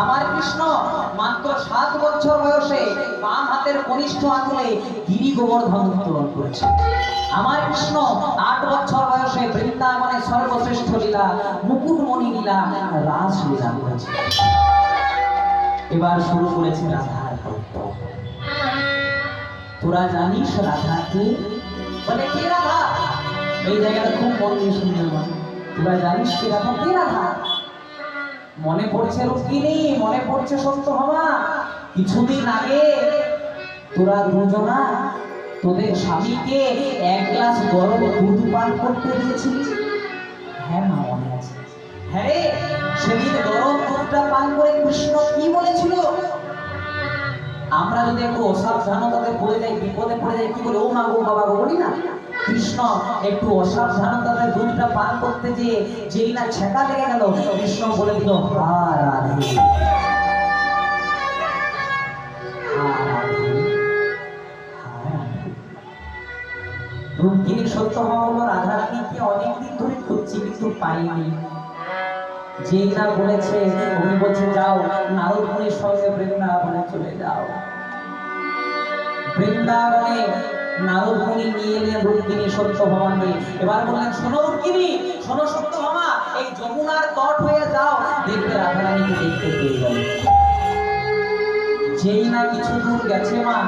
আমার কৃষ্ণ, মাত্র সাত বছর বয়সে বাম হাতের কনিষ্ঠ আঙুলে গিরি গোবর্ধন উত্তোলন করেছে। আমার কৃষ্ণ, আট বছর বয়সে বৃন্দাবনে সর্বশ্রেষ্ঠ লীলা, মুকুটমণি লীলা রাস লীলা করেছে। এবার শুরু করেছে রাধার তত্ত্ব তোরা জানিস রাধাকে বলে, কে রাধা? এই জায়গাটা খুব মন দিয়ে শুনতে তোরা জানিস কে রাধা? কে রাধা? মনে পড়ছে রুক্মিণী মনে পড়ছে সত্য ভাবা কিছুদিন আগে তোরা দুজনা তোদের স্বামীকে এক গ্লাস গরম দুধ পান করতে দিয়েছিলি। হ্যাঁ মা মনে আছে। হ্যাঁ রে, সেদিন গরম দুধটা পান করে কৃষ্ণ কি বলেছিল? আমরা যদি একটু অসাবধানতাতে পড়ে যাই বিপদে পড়ে যাই কি বলে? ও মা গো বাবা গো বলি না? কৃষ্ণ একটু অসাবধানতাতে দুধটা পান করতে যে যেই না ছেঁকা লেগে গেল। কৃষ্ণ বলে দিল রাধে রাধে, রাধে। রুক্মিণী সত্য হওয়া হলো রাধারানীকে অনেকদিন ধরে খুঁজছি কিন্তু পাইনি। যেই না বলেছে উনি বলছে যাও নারদ সঙ্গে বৃন্দাবনে চলে যাও। বৃন্দাবনে নারদ মুনি নিয়ে এলেন রুক্মিণী সত্যভামাকে এবার বললেন, শোনো রুক্মিণী, শোনো সত্যভামা এই যমুনার তট হয়ে যাও, দেখবে রাধারানীকে দেখতে পেয়ে যাবে। যেই না কিছু দূর গেছে মা,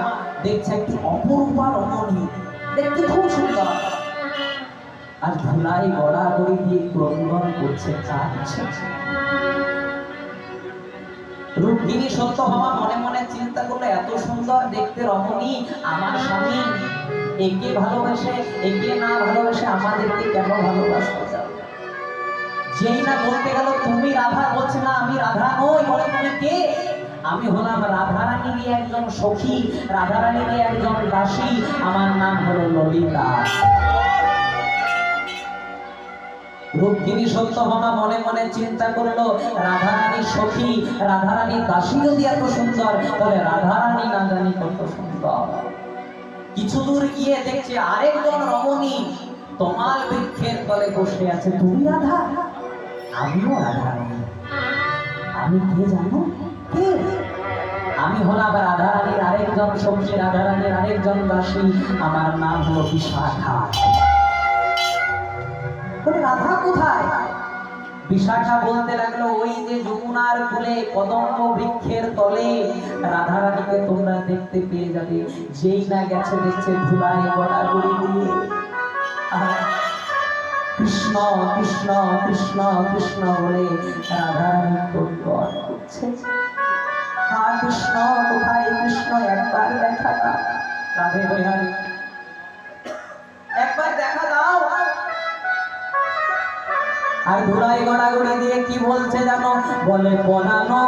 দেখছে একটি অপরূপা রমণী। দেখতে খুব সুন্দর। আর ধুলাই গড়াগড়ি দিয়ে ক্রন্দন করছে, কাঁদছে। রুক্মিণী সত্য হওয়া মনে মনে চিন্তা করল এত সুন্দর দেখতে রমণী, আমার স্বামী। একে ভালোবাসে, একে না ভালোবাসে, আমাদেরকে কেন ভালোবাসতে চাও? যেই না বলতে গেল, তুমি রাধা বলছে না, আমি রাধা নই বলে তুমি কে? আমি হলাম রাধারানীরই একজন সখী রাধারানীরই একজন দাসী। আমার নাম হলো ললিতা। রুক্মিণী সত্যভামা মনে মনে চিন্তা করল, রাধারানী সখী, রাধারানী দাসী যদি এত সুন্দর তবে রাধারানী না জানি কত সুন্দর। কিছু দূর গিয়ে দেখছে আরেকজন রমণী তোমার বৃক্ষের তলে বসে আছে। তুমি রাধা? আমিও রাধা নই। আমি কে জানো? কে? আমি হলাম রাধারানীর আরেকজন সখী, রাধারানীর আরেকজন দাসী। আমার নাম হলো বিশাখা বলে রাধা কোথায়? বিশাখা বলতে লাগল, ওই যে যমুনার কুলে কদম্ব বৃক্ষের তলে রাধা রানীকে তোমরা দেখতে পেয়ে যাবে। যেই না গেছে, দেখছে ধুলাই গড়াগড়ি দিয়ে। কৃষ্ণ কৃষ্ণ কৃষ্ণ কৃষ্ণ বলে রাধা রানী তোর করছে কৃষ্ণ, কোথায় কৃষ্ণ? একবার দেখা রাধে বিহারী আর ধুলাই গড়াগড়ি দিয়ে কি বলছে জানো? বলে বনানো